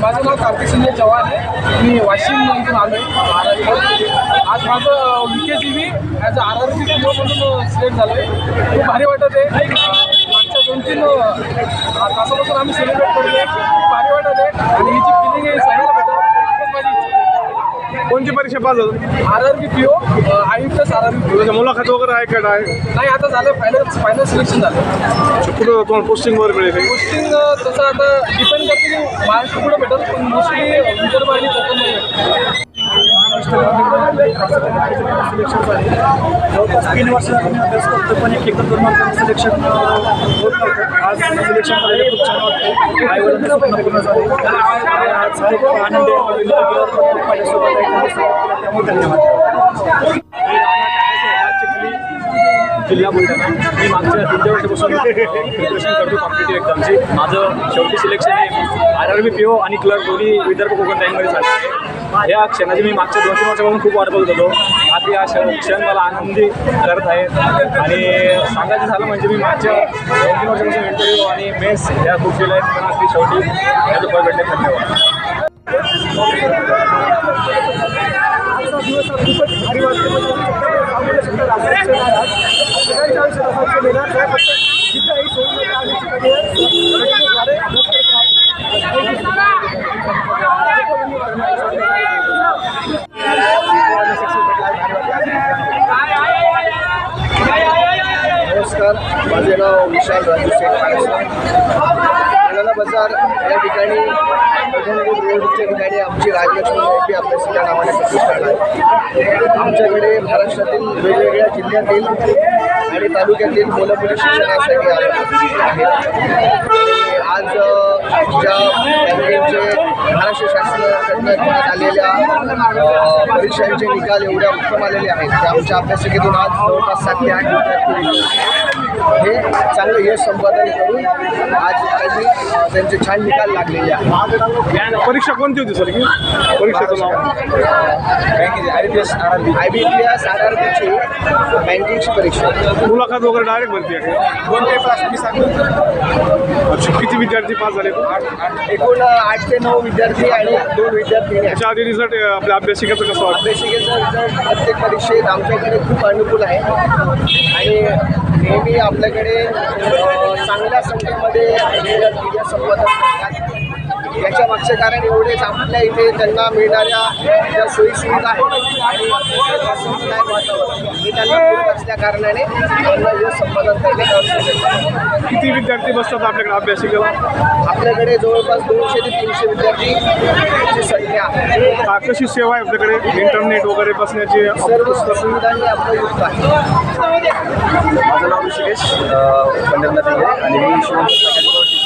माझं नाव कार्तिक संजय चव्हाण आहे. मी वाशिम आलो महाराष्ट्रात आज माझं विकेट टी V as a R R C म्हणून सिलेक्ट झालं आहे खूप भारी वाटत आहे. झाली R R B P O I plus R R B P तुझं मुलाखत वगैरे आहे का काय नाही आता झालं फायनल फायनल सिलेक्शन झालं. कुठं तुम्हाला पोस्टिंग वगैरे मिळेल? पोस्टिंग तसं आता डिपेंड करते की महाराष्ट्र पुढे भेटत पण मोस्टली विदर्भ आणि जवळपास तीन वर्ष आम्ही अभ्यास करतो पण एक एकत्र दोन सिलेक्शन होत नव्हतं. आज सिलेक्शन झालेलं खूप छान वाटतं आई वडिलांचं स्वप्न पूर्ण झाले आणि आनंद माझ्यासोबत त्यामुळे धन्यवाद. जिल्हा बुलढाणा. मी मागच्या तीन चार वर्षापासून प्रिपरेशन करतो कॉम्पिटेटिव्ह एक्झामची माझं शेवटी सिलेक्शन आहे. R R B P O आणि क्लर्क दोन्ही विदर्भ कोकण टाईममध्ये झालं आहे या क्षणाची मी मागच्या दोन तीन वर्षापासून खूप वाट बघत होतो. आज या क्षण क्षण मला आनंदी करत आहे आणि सांगायचं झालं म्हणजे मी मागच्या दोन तीन वर्षापासून इंटरव्ह्यू आणि मेस या खूप केल्या आहेत पण आज शेवटी याचं दुपार भेटले धन्यवाद विशाल राजू शेठ बाजार या ठिकाणी रोडच्या ठिकाणी आमची राजलक्ष्मी आय पी अभ्यासिका नावाने प्रतिष्ठान आहे आमच्याकडे महाराष्ट्रातील वेगवेगळ्या जिल्ह्यातील आणि तालुक्यातील मुलं मुली शिक्षणासाठी आहेत. आज ज्या बँकेचे महाराष्ट्र शासनाकडून आलेल्या परीक्षांचे निकाल एवढ्या उत्तम आलेले आहेत त्या आमच्या अभ्यासिकेतून आज जवळपास सात ते आठ विद्यार्थी हे चांगलं यश संपादन करून आज त्यांनी त्यांचे छान निकाल लागलेले आहेत. परीक्षा कोणती होती सर परीक्षेचं नाव I B S R R B I B P S R R बीची बँकिंगची परीक्षा. मुलाखत वगैरे डायरेक्ट भरती आहे दोन पेपर मी सांगतो. किती विद्यार्थी पास झाले? एकूण आठ ते नऊ विद्यार्थी आणि दोन विद्यार्थी त्याच्या आधी रिझल्ट आपल्या अभ्यासिकेचं कसं अभ्यासिकेचा रिझल्ट प्रत्येक परीक्षेत आमच्याकडे खूप अनुकूल आहे. आणि नेहमी आपल्याकडे चांगल्या संख्येमध्ये विद्यार्थी असतात. याच्या मागचे कारण एवढेच आपल्या इथे त्यांना मिळणाऱ्या ज्या सोयीसुविधा आहेत आणि वातावरण. हे त्यांना असल्या कारणाने त्यांना हे संपादन करणे आहे. किती विद्यार्थी बसतात आपल्याकडे अभ्यासिकेला? आपल्याकडे जवळपास दोनशे ते तीनशे विद्यार्थी संख्या आहे. कशी सेवा आहे आपल्याकडे? इंटरनेट वगैरे बसण्याची सर्व सुविधांनी आपलं युक्त आहे. माझं नाव ऋषिकेश पंढरनाथ इंगे आणि मी शिवम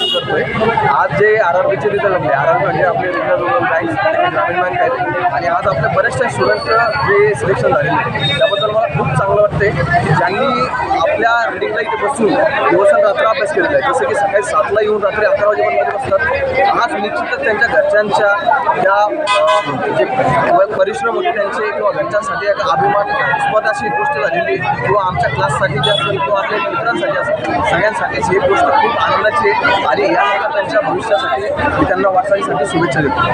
प्रयत्न करतोय. आज जे आर आर बीचे रिझल्ट लागले आर आर म्हणजे आपले रिजनल रुरल बँक ग्रामीण बँक आहेत आणि आज आपल्या बऱ्याचशा स्टुडंटचं जे सिलेक्शन झालेलं आहे त्याबद्दल मला खूप चांगलं वाटतंय की ज्यांनी आपल्या रिडिंगला इथे बसून दिवसात रात्र अभ्यास केलेला आहे. जसं की सकाळी सातला येऊन रात्री अकरा वाजेपर्यंत बसतात. आज निश्चितच त्यांच्या घरच्यांच्या ज्या जे परिश्रम होते त्यांचे किंवा घरच्यांसाठी एक अभिमान स्पद अशी एक गोष्ट झालेली किंवा आमच्या क्लाससाठी जे असेल किंवा आपल्या मित्रांसाठी असेल सगळ्यांसाठीच ही गोष्ट खूप आनंदाची आहे. आणि यानंतर त्यांच्या भविष्यासाठी मी त्यांना वाटचालीसाठी शुभेच्छा देतो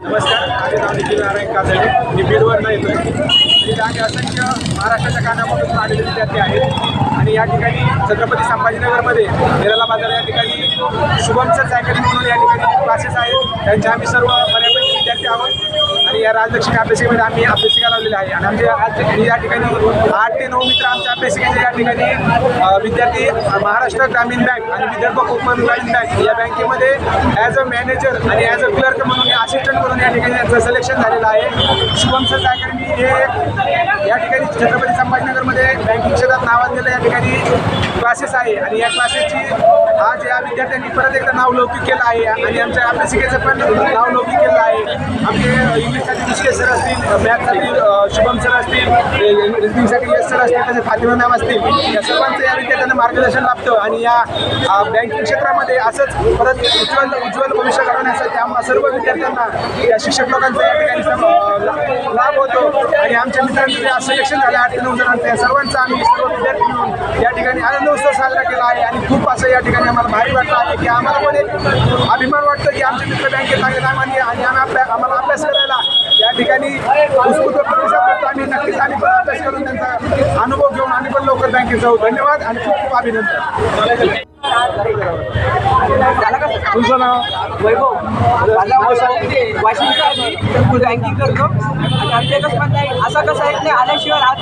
नमस्कार माझे नाव निखिल नारायण काजळे मी बीडवरनं येतो आहे तिथे आम्ही असंख्य महाराष्ट्राच्या कानामधून आलेले विद्यार्थी आहेत आणि या ठिकाणी छत्रपती संभाजीनगरमध्ये निराला बाजार या ठिकाणी अकॅडमी म्हणून या ठिकाणी क्लासेस आहेत. त्यांच्या आम्ही सर्व बऱ्यापैकी आहोत. आणि या राजलक्ष्मी अभ्यासिकेमध्ये आम्ही अभ्यासिका लावलेला आहे आणि आमच्या आज मी या ठिकाणी आठ ते नऊ मित्र आमच्या अभ्यासिकेचे या ठिकाणी विद्यार्थी महाराष्ट्र ग्रामीण बँक आणि विदर्भ कोकण ग्रामीण बँक या बँकेमध्ये ॲज अ मॅनेजर आणि ॲज अ क्लर्क म्हणून असिस्टंट म्हणून या ठिकाणी यांचं सिलेक्शन झालेलं आहे. शुभम सर अकॅडमी हे या ठिकाणी छत्रपती संभाजीनगरमध्ये बँकिंग क्षेत्रात नावाजलेलं या ठिकाणी क्लासेस आहे. आणि या क्लासेसची आज या विद्यार्थ्यांनी परत एकदा नाव लौकिक केलं आहे. आणि आमच्या अभ्यासिकेचं पण नाव लौकिक केलं आहे. आमचे इंग्लिशसाठी ऋषिकेश सर असतील मॅथसाठी शुभम सर असतील रिजनिंगसाठी यश सर असतील तसेच फातिमा मॅम असतील. या सर्वांचं या विद्यार्थ्यांना मार्गदर्शन लाभतं आणि या बँकिंग क्षेत्रामध्ये असंच परत उज्ज्वल उज्ज्वल भविष्य घडवण्यासाठी आम्हा सर्व विद्यार्थ्यांना या शिक्षक लोकांचा या ठिकाणी लाभ होतो. आणि आमच्या मित्रांचं जे सिलेक्शन झालं आठ ते नऊ जणांचं या सर्वांचा आम्ही सर्व विद्यार्थी मिळून या ठिकाणी आनंद उत्सव साजरा केला आहे. आणि खूप असं या ठिकाणी आम्हाला भारी वाटलं आहे की आम्हाला पण एक अभिमान वाटतं की आमचे मित्र बँकेत लागले आम्हाला आणि आम्ही आपल्या आम्हाला अभ्यास करायला. या ठिकाणी उत्स्फूर्त प्रतिसाद आणि नक्कीच आम्ही पण अभ्यास करून त्यांचा अनुभव घेऊन आम्ही पण लवकर बँकेत जाऊ धन्यवाद आणि खूप खूप अभिनंदन. तुमचं नाव? वैभव. माझा वाशिमचा बँकिंग करतो. आणि आमच्या कसं म्हणणं असं कसं आहे आल्याशिवाय आज